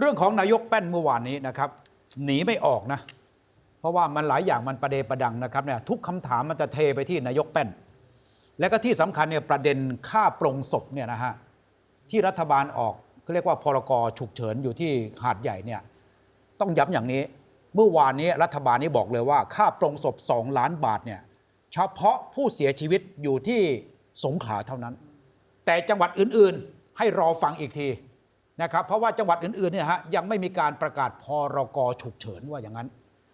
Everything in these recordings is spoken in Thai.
เรื่องของนายกแป้นเมื่อวานนี้นะครับ หนีไม่ออกนะ เพราะว่ามันหลายอย่างมันประเดประดังนะครับเนี่ยทุกคำถามมันจะเทไปที่นายกแป้น และก็ที่สำคัญเนี่ยประเด็นค่าปรงศพเนี่ยนะฮะที่รัฐบาลออกเขาเรียกว่าพรกฉุกเฉินอยู่ที่หาดใหญ่เนี่ยต้องย้ำอย่างนี้เมื่อวานนี้รัฐบาลนี้บอกเลยว่า ค่าปรงศพ 2 ล้านบาทเนี่ยเฉพาะผู้เสียชีวิตอยู่ที่สงขลาเท่านั้น แต่จังหวัดอื่นๆให้รอฟังอีกที นะครับเพราะว่าจังหวัดอื่นๆเนี่ยฮะยังไม่มีการประกาศพรกฉุกเฉินว่าอย่างนั้น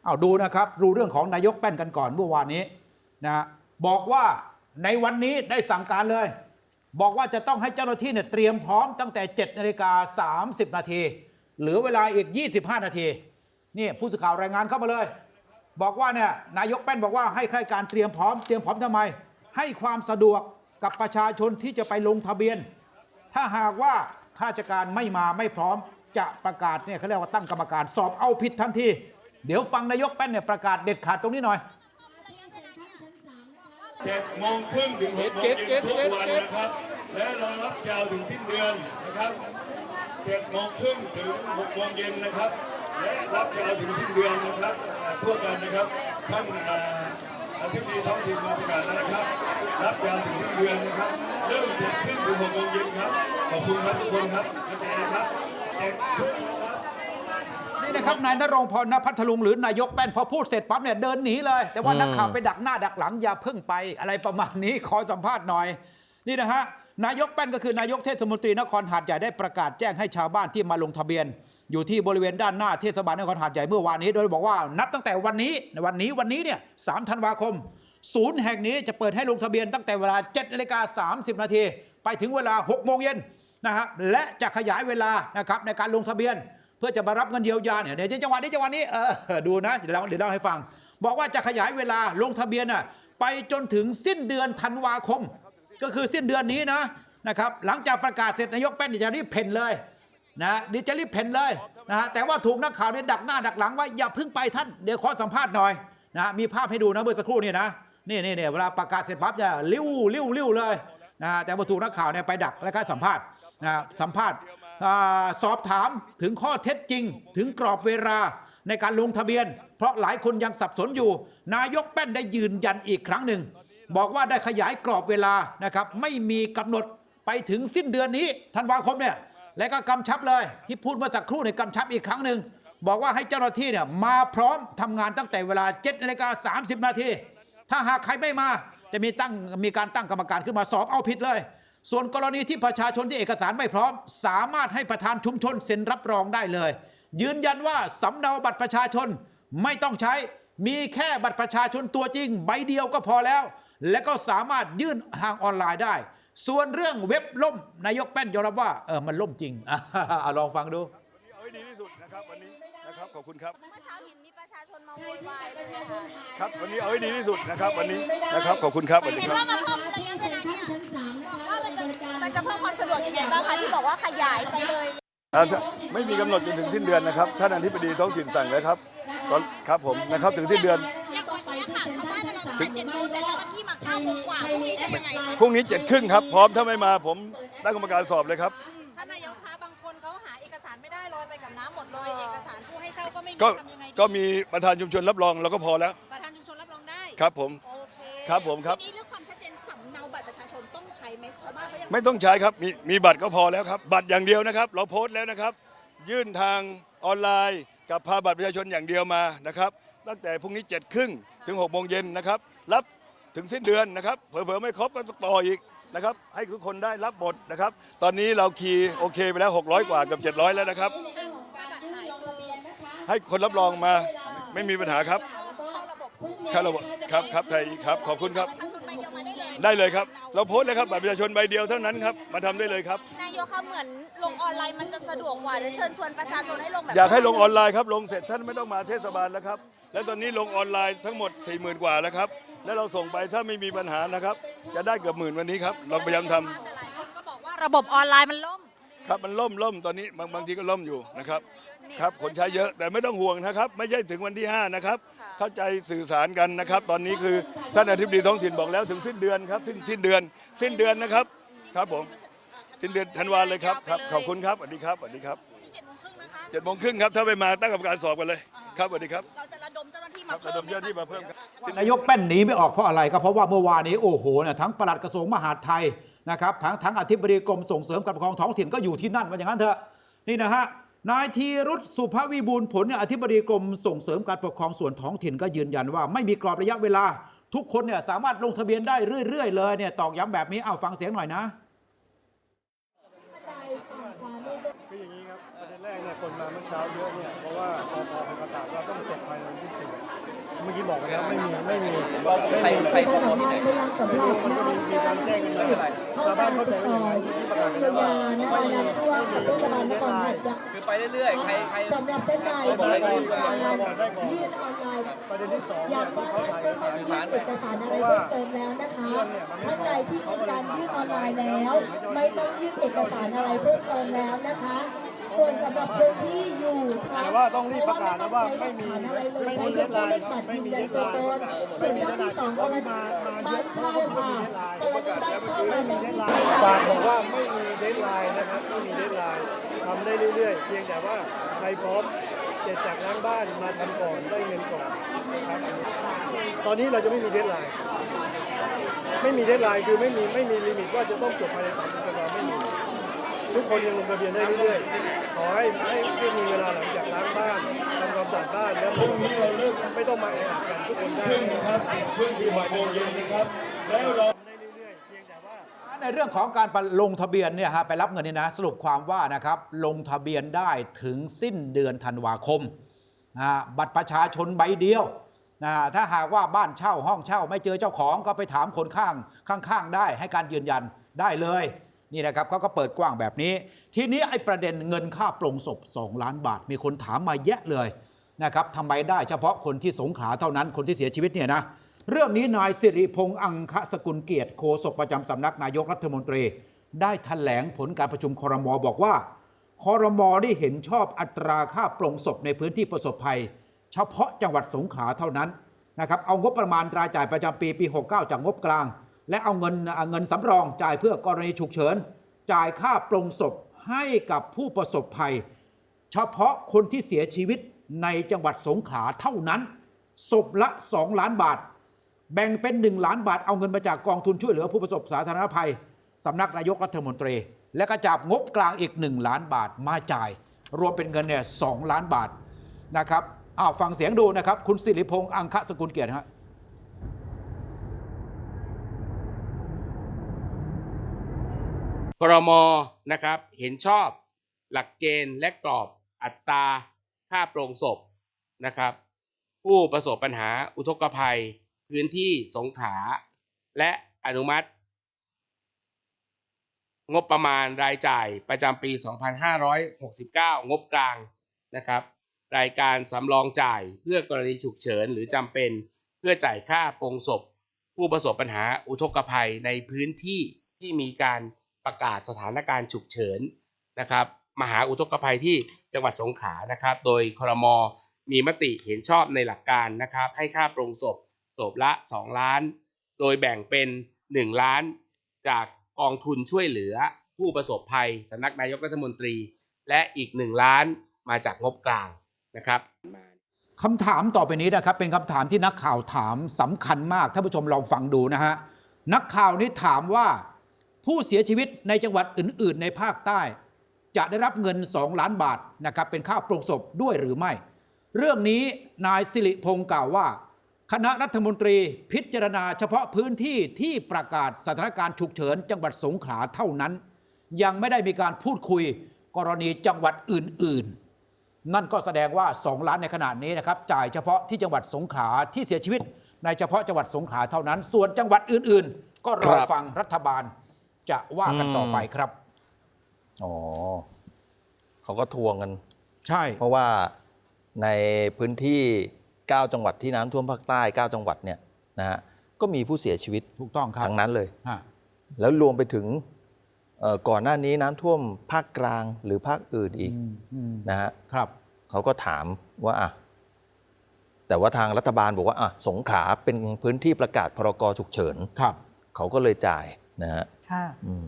เอาดูนะครับดูเรื่องของนายกแป้นกันก่อนเมื่อวานนี้นะบอกว่าในวันนี้ได้สั่งการเลย บอกว่าจะต้องให้เจ้าหน้าที่เนี่ยเตรียมพร้อมตั้งแต่ 7นาฬิกา30 นาทีเหลือเวลาอีก 25 นาทีนี่ผู้สื่อข่าวรายงานเข้ามาเลย บอกว่าเนี่ยนายกแป้นบอกว่าให้ข้ารการเตรียมพร้อมเตรียมพร้อมทำไม ให้ความสะดวกกับประชาชนที่จะไปลงทะเบียน ถ้าหากว่า ข้าราชการไม่มาไม่พร้อม จะประกาศเนี่ยเขาเรียกว่าตั้งกรรมการสอบเอาผิดทันที เดี๋ยวฟังนายกแป้นเนี่ยประกาศเด็ดขาดตรงนี้หน่อยเจ็ดโมงครึ่งถึงหกโมงเย็นทุกวันนะครับ และเรารับยาวถึงสิ้นเดือนนะครับเจ็ดโมงครึ่งถึงหกโมงเย็นนะครับ และรับยาวถึงสิ้นเดือนนะครับทั่วกันนะครับท่านอาอธิบดีท้องถิ่นมาประกาศแล้วนะครับ รับยาวถึงสิ้นเดือนนะครับ เริ่มเจ็ดครึ่งถึงหกโมงเย็นครับ ขอบคุณครับทุกคนครับเข้าใจนะครับเจ็ดครึ่งนะครับนี่นะครับนายนรงพรณพัทลุงหรือนายกแป้นพอพูดเสร็จปั๊บเนี่ยเดินหนีเลย แต่ว่านักข่าวไปดักหน้าดักหลังอย่าเพิ่งไปอะไรประมาณนี้ขอสัมภาษณ์หน่อย นี่นะฮะนายกแป้นก็คือนายกเทศมนตรีนครหาดใหญ่ได้ประกาศแจ้งให้ชาวบ้านที่มาลงทะเบียน อยู่ที่บริเวณด้านหน้าเทศบาลนครหาดใหญ่เมื่อวานนี้ โดยบอกว่านับตั้งแต่วันนี้ในวันนี้วันนี้เนี่ยสามธันวาคม ศูนย์แห่งนี้จะเปิดให้ลงทะเบียนตั้งแต่เวลา7นาฬิกา30 นาที ไปถึงเวลา 6 โมงเย็นนะครับและจะขยายเวลานะครับในการลงทะเบียน เพื่อจะมารับเงินเยียวยาเนี่ยเดี๋ยวจังหวะนี้จังหวะนี้เออดูนะเดี๋ยวเราเดี๋ยวเล่าให้ฟัง บอกว่าจะขยายเวลาลงทะเบียนน่ะไปจนถึงสิ้นเดือนธันวาคม ก็คือสิ้นเดือนนี้นะนะครับหลังจากประกาศเสร็จนายกแป้นเดี๋ยจะรีบเพ่นเลยนะเดี๋ยวจะรีบเพ่นเลยนะฮะแต่ว่าถูกนักข่าวเนี่ยดักหน้าดักหลังว่าอย่าพิ่งไปท่านเดี๋ยวขอสัมภาษณ์หน่อยนะมีภาพให้ดูนะเมื่อสักครู่นี่นะ นี่นี่เนี่ยเวลาประกาศเสร็จปั๊บจะลิ้วลิ้วลิ้วเลยนะแต่ว่าถูกนักข่าวเนี่ยไปดักและก็สัมภาษณ์นะสัมภาษณ์สอบถามถึงข้อเท็จจริง ถึงกรอบเวลาในการลงทะเบียน เพราะหลายคนยังสับสนอยู่ นายกแป้นได้ยืนยันอีกครั้งหนึ่ง บอกว่าได้ขยายกรอบเวลานะครับไม่มีกำหนดไปถึงสิ้นเดือนนี้ธันวาคมเนี่ยและก็กำชับเลยที่พูดเมื่อสักครู่ในยกำชับอีกครั้งหนึ่งบอกว่าให้เจ้าหน้าที่เนี่ยมาพร้อมทำงานตั้งแต่เวลา7นาฬิกา30 นาที ถ้าหากใครไม่มาจะมีตั้งมีการตั้งกรรมการขึ้นมาสอบเอาผิดเลย ส่วนกรณีที่ประชาชนที่เอกสารไม่พร้อม สามารถให้ประธานชุมชนเซ็นรับรองได้เลย ยืนยันว่าสำเนาบัตรประชาชนไม่ต้องใช้มีแค่บัตรประชาชนตัวจริง ใบเดียวก็พอแล้ว และก็สามารถยื่นทางออนไลน์ได้ ส่วนเรื่องเว็บล่มนายกแป้นยอมรับว่าเออมันล่มจริงอะลองฟังดูเอาให้ดีที่สุดนะครับวันนี้นะครับขอบคุณครับ เมื่อเช้าเห็นมีประชาชนมาโวยวายเลยอะค่ะครับวันนี้เอาให้ดีที่สุดนะครับ วันนี้นะครับขอบคุณครับสวัสดีเห็นครับ ว่ามันเพิ่มระยะเวลาเนี่ยว่ามันจะมันจะเพิ่มความสะดวกยังไงบ้างคะที่บอกว่าขยายไปเลย อ่าถ้าไม่มีกำหนดจนถึงสิ้นเดือนนะครับท่านอธิบดีท้องถิ่นสั่งแล้วครับตอนครับผมนะครับถึงสิ้นเดือนอย่างวันนี้ค่ะชาวบ้านเราตั้งเจ็ดโมงแต่เจ้าหน้าที่มาเก้าโมงกว่าพรุ่งนี้จะยังไงคะ พรุ่งนี้เจ็ดครึ่งครับพร้อมถ้าไม่มาผมตั้งกรรมการสอบเลยครับ เลยเอกสารผู้ให้เช่าก็ไม่มีก็ทำยังไงดีก็มีประธานชุมชนรับรองเราก็พอแล้วประธานชุมชนรับรองได้ครับผม โอเคครับผมครับ ทีนี้เรื่องความชัดเจนสำเนาบัตรประชาชนต้องใช้ไหมชาวบ้านเขายังไม่ต้องใช้ครับมีมีบัตรก็พอแล้วครับ บัตรอย่างเดียวนะครับ เราโพสต์แล้วนะครับ ยื่นทางออนไลน์กับพาบัตรประชาชนอย่างเดียวมานะครับ ตั้งแต่พรุ่งนี้เจ็ดครึ่งถึง6กโมงเย็นนะครับ รับถึงสิ้นเดือนนะครับ เผลอๆไม่ครบก็ต่ออีกนะครับ ให้ทุกคนได้รับหมดนะครับ ตอนนี้เราคีย์โอเคไปแล้ว 600 กว่าเกับ700 แล้วนะครับ ให้คนรับรองมาไม่มีปัญหาครับเข้าระบบครับระบบครับครับไทยครับขอบคุณครับประชาชนไปเดียวมาได้เลยได้เลยครับ เราโพสต์เลยครับบัตรประชาชนใบเดียวเท่านั้นครับมาทำได้เลยครับ นายกคะเหมือนลงออนไลน์มันจะสะดวกกว่าเดี๋ยวเชิญชวนประชาชนให้ลงแบบอยากให้ลงออนไลน์ครับลงเสร็จท่านไม่ต้องมาเทศบาลแล้วครับ และตอนนี้ลงออนไลน์ทั้งหมด 4 0,000 กว่าแล้วครับ แล้วเราส่งไปถ้าไม่มีปัญหานะครับ จะได้เกือบหมื่นวันนี้ครับ เราพยายามทำ แต่หลายคนก็บอกว่าระบบออนไลน์มันล่ม ครับมันล่มล่มตอนนี้บางบางทีก็ล่มอยู่นะครับครับคนใช้เยอะแต่ไม่ต้องห่วงนะครับ ไม่ใช่ถึงวันที่ 5 นะครับ เข้าใจสื่อสารกันนะครับ ตอนนี้คือท่านอธิบดีท้องถิ่นบอกแล้วถึงสิ้นเดือนครับถึงสิ้นเดือน สิ้นเดือนนะครับครับผมสิ้นเดือนธันวาเลยครับครับขอบคุณครับสวัสดีครับสวัสดีครับที่เจ็ดโมงครึ่งนะคะเจ็ดโมงครึ่งครับถ้าไม่มาตั้งกรรมการสอบกันเลยครับสวัสดีครับเราจะระดมเจ้าหน้าที่คมารับระเพิ่ดมมเจ้าหน้าที่มาเพิ่มครับนายกแป้นหนีไม่ออกเพราะอะไรก็เพราะว่าเมื่อวานนี้โอ้โหเนี่ยทั้งปลัดกระทรวงมหาดไทย นะครับทั้งทั้งอธิบดีกรมส่งเสริมการปกครองท้องถิ่นก็อยู่ที่นั่นว่าอย่างนั้นเถอะนี่นะฮะนายธีรุษสุภวิบูลผลเนี่ยอธิบดีกรมส่งเสริมการปกครองส่วนท้องถิ่นก็ยืนยันว่า ไม่มีกรอบระยะเวลา ทุกคนเนี่ยสามารถลงทะเบียนได้เรื่อย ๆ เลยเนี่ยตอกย้ำแบบนี้เอาฟังเสียงหน่อยนะคืออย่างนี้ครับประเด็นแรกเนี่ยคนมาเมื่อเช้าเยอะเนี่ยเพราะว่าพอพอประกาศว่าต้องจบภายในวันที่ เมื่อกี้บอกไปแล้วไม่มีไม่มีไม่มีประชาสัมพันธ์ไปยังสำหรับนะคะเจ้าหน้าที่เข้าการติดต่อเยียวยานะคะน้ำท่วมกับเทศบาลนครหัดใหญ่คือไปเรื่อยๆใครใครสำหรับท่านใดที่มีการยื่นออนไลน์อยย้ำว่าท่านไม่ต้องยื่นเอกสารอะไรเพิ่มเติมแล้วนะคะท่านใดที่มีการยื่นออนไลน์แล้ว ไม่ต้องยื่นเอกสารอะไรเพิ่มเติมแล้วนะคะ ส่วนสำหรับคนที่อยู่ทางแต่ว่าต้องรีบประกาศนะว่าไม่ไม่ต้องมีใช้หลักฐานอะไรเลยไม่ใช้มีเพียงแค่เลขบัตรไม่ยืนมียันตัวตนส่วนช่องที่สองกรณีบ้านเช่าค่ะกรณีบ้านเช่ามาช่องที่สองฝากบอกว่าไม่มีเดทไลน์นะครับไม่มีเดทไลน์ทำได้เรื่อยๆ เพียงแต่ว่าใครพร้อมเสร็จจากล้างบ้านมาทำก่อนได้เงินก่อนนะครับตอนนี้เราจะไม่มีเดทไลน์ไม่มีเดทไลน์คือไม่มีไม่มีลิมิตว่าจะต้องจบภายในสามสิบวันไม่มี ทุกคนยังลงทะเบียนได้เรื่อยๆ ขอให้ให้ให้มีเวลาหลังจากล้างบ้านทำความสะอาดบ้านแล้วพรุ่งนี้เราเลิกไม่ต้องมาแออัดกันทุกคนได้ครึ่งนะครับปิดเครื่องที่หกโมงเย็นนะครับ แล้วเราได้เรื่อยๆเพียงแต่ว่าในเรื่องของการไปลงทะเบียนเนี่ยฮะไปรับเงินเนี่ยนะสรุปความว่านะครับลงทะเบียนได้ถึงสิ้นเดือนธันวาคมนะบัตรประชาชนใบเดียวนะถ้าหากว่าบ้านเช่าห้องเช่า ไม่เจอเจ้าของก็ไปถามคนข้างข้างๆได้ให้การยืนยันได้เลย นี่นะครับเขาก็เปิดกว้างแบบนี้ ทีนี้ไอ้ประเด็นเงินค่าปลงศพ 2 ล้านบาท มีคนถามมาแยะเลยนะครับทำไมได้เฉพาะคนที่สงขลาเท่านั้นคนที่เสียชีวิตเนี่ยนะเรื่องนี้นายสิริพงษ์อังคสกุลเกียรติโฆษกประจำสำนักนายกรัฐมนตรี ได้แถลงผลการประชุมคอรมอบอกว่าคอรมอได้เห็นชอบอัตราค่าปลงศพในพื้นที่ประสบภัย เฉพาะจังหวัดสงขลาเท่านั้นนะครับเอางบประมาณรายจ่ายประจำปีปี 69 จากงบกลาง และเอาเงินเเงินสำรองจ่ายเพื่อกรณีฉุกเฉิน จ่ายค่าปลงศพให้กับผู้ประสบภัย เฉพาะคนที่เสียชีวิตในจังหวัดสงขลาเท่านั้นศพละ 2 ล้านบาท แบ่งเป็น 1 ล้านบาทเอาเงินมาจากกองทุนช่วยเหลือผู้ประสบสาธารณภัยสำนักนายกรัฐมนตรี และก็จับงบกลางอีก 1 ล้านบาทมาจ่าย รวมเป็นเงินเนี่ยสล้านบาทนะครับอ้าวฟังเสียงดูนะครับ คุณสิริพงษ์อังคสกุลเกียรติฮะ ครมนะครับเห็นชอบหลักเกณฑ์และกรอบอัตราค่าโปร่งศพนะครับ ผู้ประสบปัญหาอุทกภัย พื้นที่สงขลาและอนุมัติ งบประมาณรายจ่ายประจำปี 2569 งบกลางนะครับ รายการสำรองจ่ายเพื่อกรณีฉุกเฉินหรือจำเป็นเพื่อจ่ายค่าโปร่งศพ ผู้ประสบปัญหาอุทกภัยในพื้นที่ที่มีการ ประกาศสถานการณ์ฉุกเฉินนะครับมหาอุทกภัยที่จังหวัดสงขลานะครับ โดยครมมีมติเห็นชอบในหลักการนะครับ ให้ค่าโปรงศพศพละ 2 ล้าน โดยแบ่งเป็น 1 ล้าน จากกองทุนช่วยเหลือผู้ประสบภัยสำนักนายกรัฐมนตรี และอีก 1 ล้านมาจากงบกลางนะครับคำถามต่อไปนี้นะครับ เป็นคำถามที่นักข่าวถามสำคัญมากท่านผู้ชมลองฟังดูนะฮะนักข่าวนี้ถามว่า ผู้เสียชีวิตในจังหวัดอื่น ๆ ในภาคใต้ จะได้รับเงิน 2 ล้านบาทนะครับเป็นค่าโปร่งศพด้วยหรือไม่ เรื่องนี้นายสิริพงศ์กล่าวว่า คณะรัฐมนตรีพิจารณาเฉพาะพื้นที่ที่ประกาศสถานการณ์ฉุกเฉินจังหวัดสงขลาเท่านั้น ยังไม่ได้มีการพูดคุยกรณีจังหวัดอื่น ๆนั่นก็แสดงว่า 2 ล้านในขนาดนี้นะครับจ่ายเฉพาะที่จังหวัดสงขลาที่เสียชีวิต ในเฉพาะจังหวัดสงขลาเท่านั้น ส่วนจังหวัดอื่น ๆ ก็รอครับฟังรัฐบาล จะว่ากันต่อไปครับ อ๋อเขาก็ทวงกัน ใช่ เพราะว่าในพื้นที่ 9 จังหวัดที่น้ำท่วมภาคใต้ 9 จังหวัดเนี่ยนะฮะก็มีผู้เสียชีวิตถูกต้องครับทั้งนั้นเลยฮะแล้วรวมไปถึงเอ่อก่อนหน้านี้น้ำท่วมภาคกลางหรือภาคอื่นอีกอืมอืมนะฮะครับเขาก็ถามว่าอะแต่ว่าทางรัฐบาลบอกว่าอะสงขลาเป็นพื้นที่ประกาศพรกฉุกเฉินครับ เขาก็เลยจ่าย นะฮะค่ะอืม